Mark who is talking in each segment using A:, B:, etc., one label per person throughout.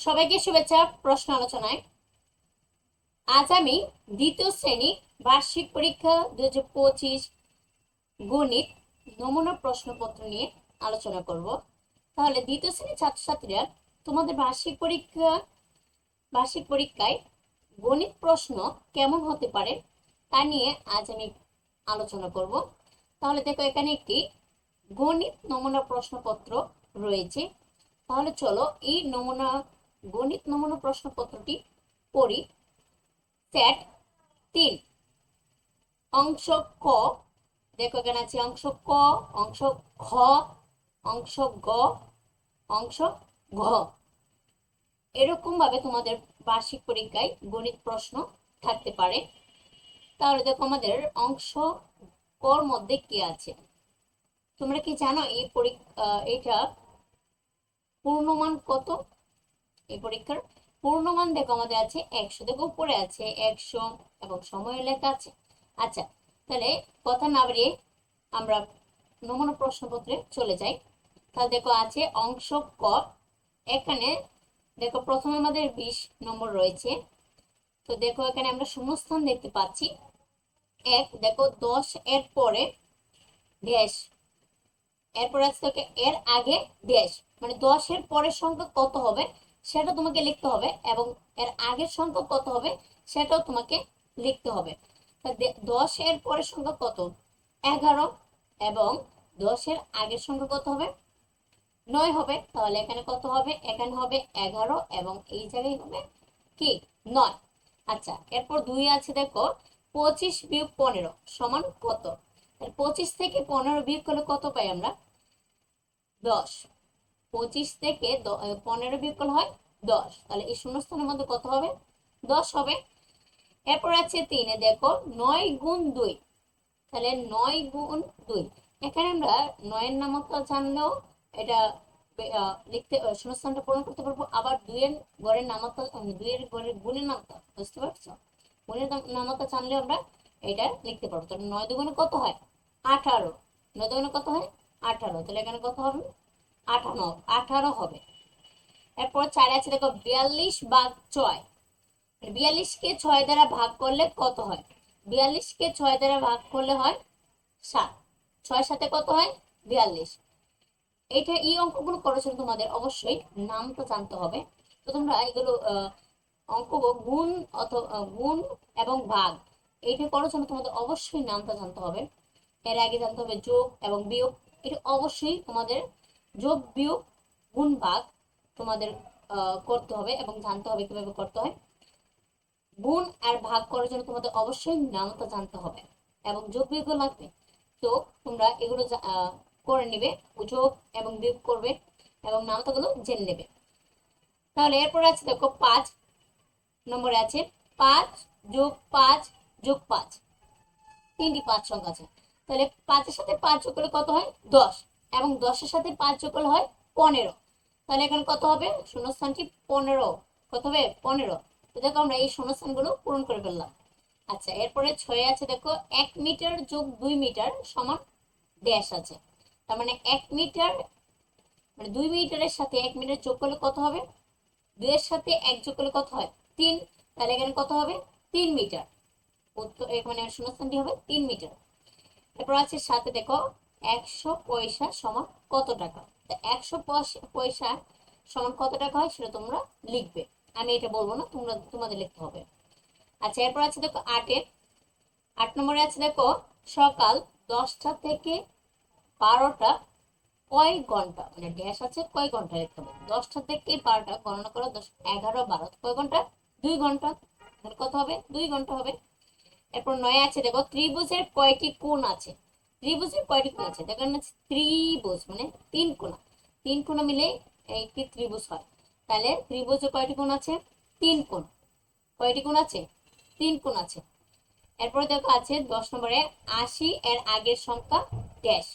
A: সবাইকে শুভেচ্ছা, প্রশ্ন আলোচনায়। আজ আমি দ্বিতীয় শ্রেণি বার্ষিক পরীক্ষা দু হাজার পঁচিশ গণিত নমুনা প্রশ্নপত্র নিয়ে আলোচনা করব। তাহলে দ্বিতীয় শ্রেণির ছাত্রছাত্রীরা তোমাদের বার্ষিক পরীক্ষা, বার্ষিক পরীক্ষায় গণিত প্রশ্ন কেমন হতে পারে তা নিয়ে আজ আমি আলোচনা করব। তাহলে দেখো এখানে একটি গণিত নমুনা প্রশ্নপত্র রয়েছে। তাহলে চলো এই নমুনা গণিত নমুনা প্রশ্নপত্রটি পড়ি। সেট তিন। অংশ ক। দেখো এখানে আছে অংশ ক, অংশ খ অংশ গ, অংশ ঘ। এরকম ভাবে তোমাদের বার্ষিক পরীক্ষায় গণিত প্রশ্ন থাকতে পারে। তাহলে দেখো আমাদের অংশ কর মধ্যে কি আছে? তোমরা কি জানো এই পরীক্ষা এটা পূর্ণমান কত? এই পরীক্ষার পূর্ণমান দেখো আমাদের আছে একশো, দেখো উপরে আছে একশো এবং সময় লেখা আছে। আচ্ছা তাহলে কথা না বাড়িয়ে আমরা নমুনা প্রশ্নপত্রে চলে যাই। তাহলে দেখো আছে অংশ ক, এখানে দেখো প্রথমে আমাদের বিশ নম্বর রয়েছে। তো দেখো এখানে আমরা শূন্যস্থান দেখতে পাচ্ছি। এক, দেখো দশ এর পরে ড্যাশ, এরপর আছে এর আগে ড্যাশ মানে দশের পরের সংখ্যা কত হবে? সেটা তোমাকে লিখতে হবে এবং এর আগের সংখ্যা কত হবে সেটাও তোমাকে লিখতে হবে। তা দে- দশের পরের সংখ্যা কত? এগারো এবং দশের আগের সংখ্যা কত হবে? নয় হবে। তাহলে এখানে কত হবে? এখানে হবে এগারো এবং এই জায়গায় হবে কি? নয়। আচ্ছা এরপর দুই আছে দেখো, পঁচিশ বিয়োগ পনেরো সমান কত? পঁচিশ থেকে পনেরো বিয়োগ করলে কত পাই আমরা? দশ। পঁচিশ থেকে পনেরো বিয়োগ করলে হয় দশ। তাহলে এই শূন্যস্থানের মধ্যে কত হবে? দশ হবে। এরপর আছে তিনে দেখো নয় গুণ দুই। তাহলে নয় গুণ দুই। এখানে আমরা নয়ের নামতা জানলেও এটা লিখতে শূন্যস্থানটা পূরণ করতে পারব। আবার দুইয়ের গড়ের নামতা দুইয়ের গড়ের গুণের নামতা বুঝতে পারছ? গুণের নাম- নামতা জানলে আমরা এটা লিখতে পারব। তাহলে নয় দুগুণে কত হয়? আঠারো। নয় দুগুণে কত হয়? আঠারো। তাহলে এখানে কত হবে? আঠারো আঠারো হবে। এরপর চারে আছে দেখো বিয়াল্লিশ ভাগ ছয়। বিয়াল্লিশকে ছয় দ্বারা ভাগ করলে কত হয়? বিয়াল্লিশকে ছয় দ্বারা ভাগ করলে হয় সাত। ছয় সাথে কত হয়? বিয়াল্লিশ। এটা এই অঙ্কগুলো করেছ তোমাদের অবশ্যই, নাম তো জানতে হবে। তো তোমরা এগুলো অঙ্ক গুণ অথবা গুণ এবং ভাগ, এইটা করার জন্য তোমাদের অবশ্যই নামটা জানতে হবে। এর আগে জানতে হবে যোগ এবং বিয়োগ, এটা অবশ্যই তোমাদের যোগ বিয়োগ গুণ ভাগ তোমাদের করতে হবে এবং জানতে হবে কীভাবে করতে হয়। গুণ আর ভাগ করার জন্য তোমাদের অবশ্যই নামটা জানতে হবে এবং যোগ বিয়োগও লাগবে। তো তোমরা এগুলো করে নেবে যোগ এবং বিয়োগ করবে এবং নামতাগুলো জেনে নেবে। তাহলে এরপর আছে দেখো পাঁচ নম্বরে আছে পাঁচ যোগ পাঁচ যোগ পাঁচ। তিনটি পাঁচ সংখ্যা আছে। তাহলে পাঁচের সাথে পাঁচ যোগ করলে কত হয়? দশ। এবং দশের সাথে পাঁচ যোগ করলে হয় পনেরো। তাহলে এখানে কত হবে? শূন্যস্থানটি পনেরো? কত হবে? পনেরো। তো দেখো আমরা এই শূন্যস্থানগুলো পূরণ করে ফেললাম। আচ্ছা এরপরে ছয় আছে দেখো, এক মিটার যোগ দুই মিটার সমান ড্যাশ আছে। তার মানে এক মিটার মানে দুই মিটারের সাথে এক মিটার যোগ করলে কত হবে? দুইয়ের সাথে এক যোগ করলে কত হয়? তিন। তাহলে এখানে কত হবে? তিন মিটার। মানে শূন্যস্থানটি হবে তিন মিটার। এরপর আছে সাথে দেখো একশো পয়সা সমান কত টাকা? তা একশো পয়সা- সমান কত টাকা হয় সেটা তোমরা লিখবে। আমি এটা বলব না, তোমরা, তোমাদের লিখতে হবে। আচ্ছা এরপর আছে দেখো আটের। আট নম্বরে আছে দেখো, সকাল দশটা থেকে বারোটা কয় ঘণ্টা? মানে ড্যাশ আছে, কয় ঘণ্টা লিখতে হবে? দশটা থেকে বারোটা, গণনা করো, দশ, এগারো, বারো, কয় ঘণ্টা? দুই ঘণ্টা। কত হবে? দুই ঘণ্টা হবে। এরপর নয় আছে দেখো, ত্রিভুজের কয়টি কোণ আছে? ত্রিভুজের কয়টি কোণ আছে? দেখো না ত্রিভুজ মানে তিন কোণা। তিন কোণা মিলে একটি ত্রিভুজ হয়। তাহলে ত্রিভুজের কয়টি কোণ আছে? তিন কোণ। কয়টি কোণ আছে? তিন কোণ আছে। এরপর দেখো আছে দশ নম্বরে আশি এর আগের সংখ্যা ড্যাশ।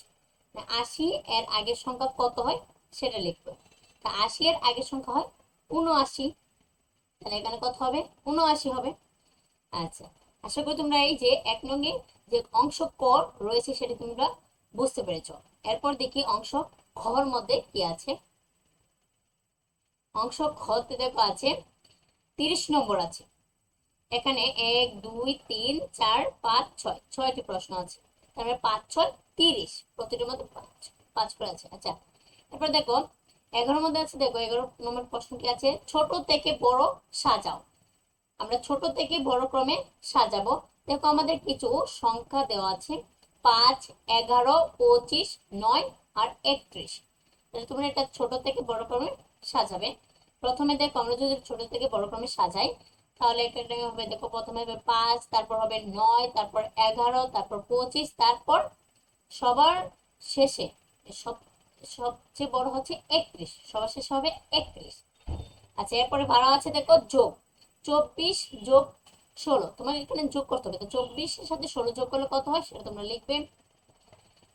A: আশি এর আগের সংখ্যা কত হয়? সেটা লিখবে। তা আশি এর আগের সংখ্যা হয় উনআশি তাহলে এখানে কত হবে? উনআশি হবে। আচ্ছা আশা করি তোমরা এই যে এক নঙ্গে যে অংশ কর রয়েছে সেটা তোমরা বুঝতে পেরেছ। এরপর দেখি অংশ খর মধ্যে কি আছে? অংশ খতে দেখো আছে তিরিশ নম্বর আছে। এখানে এক, দুই, তিন, চার, পাঁচ, ছয়, ছয়টি প্রশ্ন আছে। তারপরে পাঁচ, ছয়, তিরিশ, প্রতিটির মধ্যে পাঁচ পাঁচ করে আছে। আচ্ছা এরপর দেখো, এগারোর মধ্যে আছে, দেখো, এগারো নম্বর প্রশ্ন কি আছে? ছোট থেকে বড় সাজাও। আমরা ছোট থেকে বড় ক্রমে সাজাবো। দেখো আমাদের কিছু সংখ্যা দেওয়া আছে, পাঁচ, এগারো, পঁচিশ, নয় আর একত্রিশ। তাহলে তোমরা এটা ছোট থেকে বড় ক্রমে সাজাবে। প্রথমে দেখো আমরা যদি ছোট থেকে বড় ক্রমে সাজাই, তাহলে এখানে হবে, দেখো প্রথমে হবে পাঁচ, তারপর হবে নয়, তারপর এগারো, তারপর পঁচিশ, তারপর সবার শেষে সব, সবচেয়ে বড় হচ্ছে একত্রিশ, সবার শেষে হবে একত্রিশ। আচ্ছা এরপরে বারো আছে, দেখো যোগ। চব্বিশ যোগ ষোলো। তোমাকে এখানে যোগ করতে হবে। তো চব্বিশের সাথে ষোলো যোগ করলে কত হয়? সেটা তোমরা লিখবে।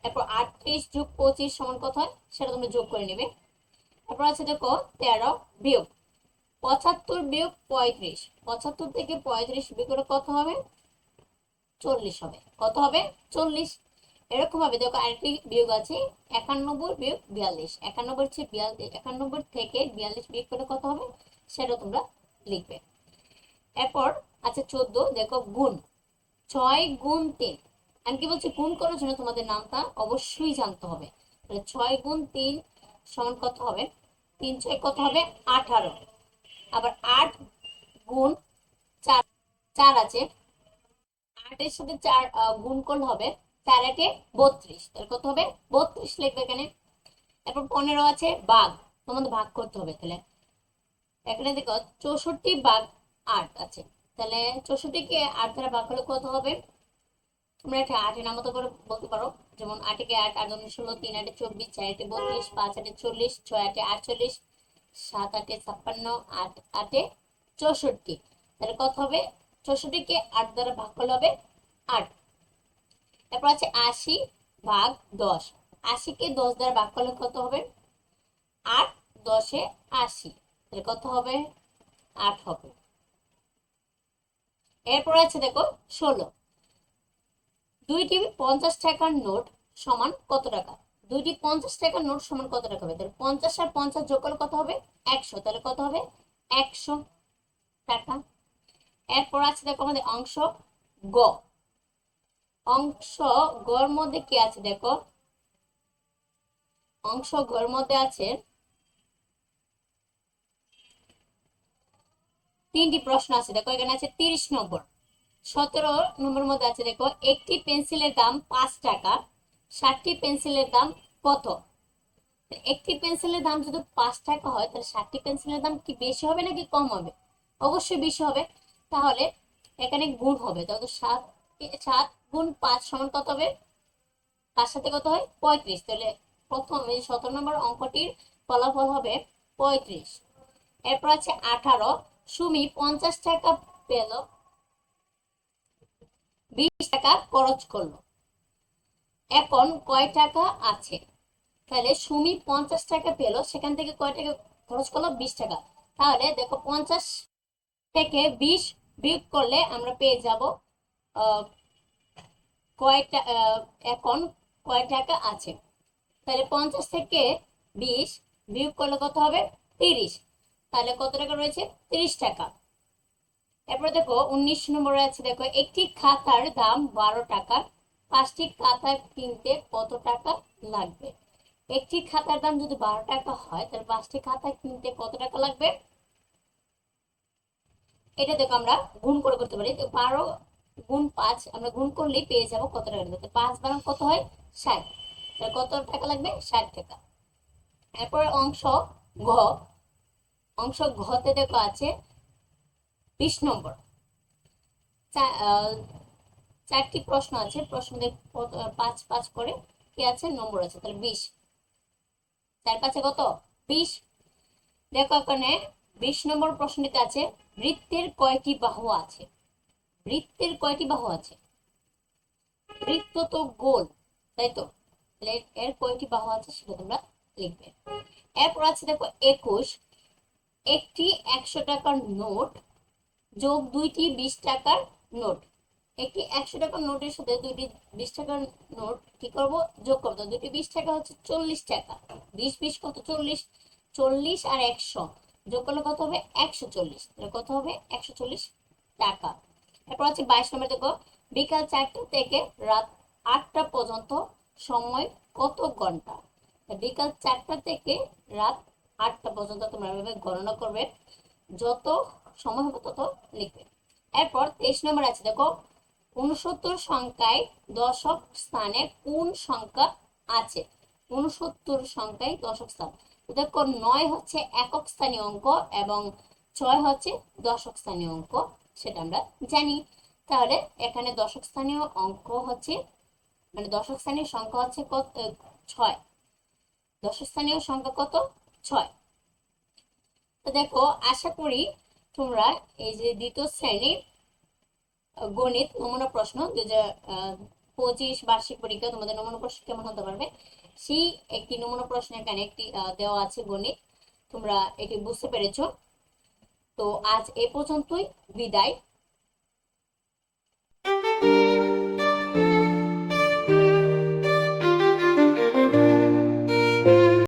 A: এরপর আটত্রিশ যোগ পঁচিশ সমান কত হয়? সেটা তোমরা যোগ করে নেবে। তারপর আছে দেখো, তেরো বিয়োগ। পঁচাত্তর বিয়োগ পঁয়ত্রিশ। পঁচাত্তর থেকে পঁয়ত্রিশ বিয়োগ করে কত হবে? চল্লিশ হবে। কত হবে? চল্লিশ। এরকম ভাবে দেখো, আরেকটি বিয়োগ আছে। একানব্বই বিয়োগ বিয়াল্লিশ। একানব্বই হচ্ছে বিয়াল্লিশ। একানব্বই থেকে বিয়াল্লিশ বিয়োগ করে কত হবে? সেটা তোমরা লিখবে। এরপর আছে চোদ্দ, দেখো, গুণ। ছয় গুণ তিন। আমি কি বলছি, গুণ করার জন্য তোমাদের নামটা অবশ্যই জানতে হবে। তাহলে ছয় গুণ তিন সমান কত হবে? তিন ছয় কত হবে? আঠারো। আবার আট গুণ চার চার আছে। আটের সাথে চার গুণ করলে হবে চার আটে বত্রিশ। তাহলে কত হবে? বত্রিশ লিখবে এখানে। এরপর পনেরো আছে, বাঘ। তোমাদের ভাগ করতে হবে তাহলে। এখানে দেখো, চৌষট্টি বাঘ আট আছে। তাহলে চৌষট্টিকে আট দ্বারা ভাগ করলে কত হবে? তোমরা এটা আটের নাম করে বলতে পারো। যেমন আটেকে আট আট দুগুণে ষোলো, তিন আটে চব্বিশ, চার আটে বত্রিশ, পাঁচ আটে চল্লিশ, ছয় আটে আটচল্লিশ, সাত আটে ছাপ্পান্ন, আট আটে চৌষট্টি। তাহলে কত হবে? চৌষট্টিকে আট দ্বারা ভাগ করলে হবে আট। তারপর আছে আশি ভাগ দশ। আশিকে দশ দ্বারা ভাগ করলে কত হবে? আট দশে আশি। তাহলে কত হবে? আট হবে। এরপর আছে দেখো ষোলো। দুইটি পঞ্চাশ টাকার নোট সমান কত টাকা? দুইটি পঞ্চাশ টাকার নোট সমান কত টাকা হবে? তাহলে পঞ্চাশ আর পঞ্চাশ যোগ করলে কত হবে? একশো। তাহলে কত হবে? একশো টাকা। এরপর আছে দেখো আমাদের অংশ গ। অংশ গর মধ্যে কি আছে দেখো? অংশ গর মধ্যে আছে তিনটি প্রশ্ন আছে। দেখো, এখানে আছে তিরিশ নম্বর। সতেরো নম্বর মধ্যে আছে, দেখো, একটি পেন্সিলের দাম পাঁচ টাকা, ষাটটি পেন্সিলের দাম কত? একটি পেন্সিলের দাম যদি পাঁচ টাকা হয়, তাহলে ষাটটি পেন্সিলের দাম কি বেশি হবে নাকি কম হবে? অবশ্যই বেশি হবে। তাহলে এখানে গুণ হবে। তাহলে সাত সাত গুণ পাঁচ সমান কত হবে? তার সাথে কত হয়? পঁয়ত্রিশ। তাহলে প্রথম সতেরো নম্বর অঙ্কটির ফলাফল হবে পঁয়ত্রিশ। এরপর আছে আঠারো। সুমি পঞ্চাশ টাকা পেল, বিশ টাকা খরচ করল। এখন কয় টাকা আছে? তাহলে সুমি পঞ্চাশ টাকা পেল, সেখান থেকে কয় টাকা খরচ করল? বিশ টাকা। তাহলে দেখো পঞ্চাশ থেকে বিশ বিয়োগ করলে আমরা পেয়ে যাব কয়টা এখন কয় টাকা আছে? তাহলে পঞ্চাশ থেকে বিশ বিয়োগ করলে কত হবে? তিরিশ। তাহলে কত টাকা রয়েছে? তিরিশ টাকা। এরপর দেখো, উনিশ নম্বরে আছে, দেখো, একটি খাতার দাম বারো টাকা, পাঁচটি খাতা কিনতে কত টাকা লাগবে? একটি খাতার দাম যদি বারো টাকা হয়, তাহলে পাঁচটি খাতা কিনতে কত টাকা লাগবে? এটা দেখো আমরা গুণ করে করতে পারি। তো বারো গুণ পাঁচ, আমরা গুণ করলেই পেয়ে যাব কত টাকা লাগবে? পাঁচ বারো কত হয়? ষাট। তাহলে কত টাকা লাগবে? ষাট টাকা। এরপর অংশ ঘ অংশ ঘতে দেখো আছে। বিশ নম্বর। চারটি প্রশ্ন আছে। প্রশ্ন পাঁচ পাঁচ করে কি আছে? নম্বর আছে। তাহলে বিশ। চার, পাঁচে কত? বিশ। দেখো এখানে বিশ নম্বর প্রশ্নটিতে আছে, বৃত্তের কয়টি বাহু আছে? বৃত্তের কয়টি বাহু আছে? বৃত্ত তো গোল, তাই তো? এর কয়টি বাহু আছে সেটা তোমরা লিখবে। এরপর আছে দেখো একুশ। একটি একশো টাকার নোট যোগ দুইটি বিশ টাকার নোট। একটি একশো টাকার নোটের সাথে দুইটি বিশ টাকার নোট কি করব? যোগ করব। দুইটি বিশ টাকা হচ্ছে চল্লিশ টাকা। বিশ বিশ কত? চল্লিশ। চল্লিশ আর একশো। যোগ করলে কত হবে? একশো চল্লিশ। কত হবে? একশো চল্লিশ টাকা। তারপর হচ্ছে বাইশ নম্বর দেখো। বিকাল চারটা থেকে রাত আটটা পর্যন্ত সময় কত ঘণ্টা? বিকাল চারটা থেকে রাত আটটা পর্যন্ত তোমরা এভাবে গণনা করবে। যত সময় হবে তত লিখবে। এরপর তেইশ নম্বর আছে, দেখো উনসত্তর সংখ্যায় দশক স্থানে কোন সংখ্যা আছে? উনসত্তর সংখ্যায় দশক স্থান। দেখো, নয় হচ্ছে একক স্থানীয় অঙ্ক এবং ছয় হচ্ছে দশক স্থানীয় অঙ্ক, সেটা আমরা জানি। তাহলে এখানে দশক স্থানীয় অঙ্ক হচ্ছে মানে দশক স্থানীয় সংখ্যা হচ্ছে কত, ছয়। দশক স্থানীয় সংখ্যা কত? ছয়। তো দেখো, আশা করি তোমরা এই যে দ্বিতীয় শ্রেণির গণিত নমুনা প্রশ্ন হাজার পঁচিশ বার্ষিক পরীক্ষা, তোমাদের নমুনা প্রশ্ন কেমন হতে পারবে? সেই একটি নমুনা প্রশ্ন এখানে একটি দেওয়া আছে গণিত। তোমরা এটি বুঝতে পেরেছ। তো আজ এ পর্যন্তই, বিদায়।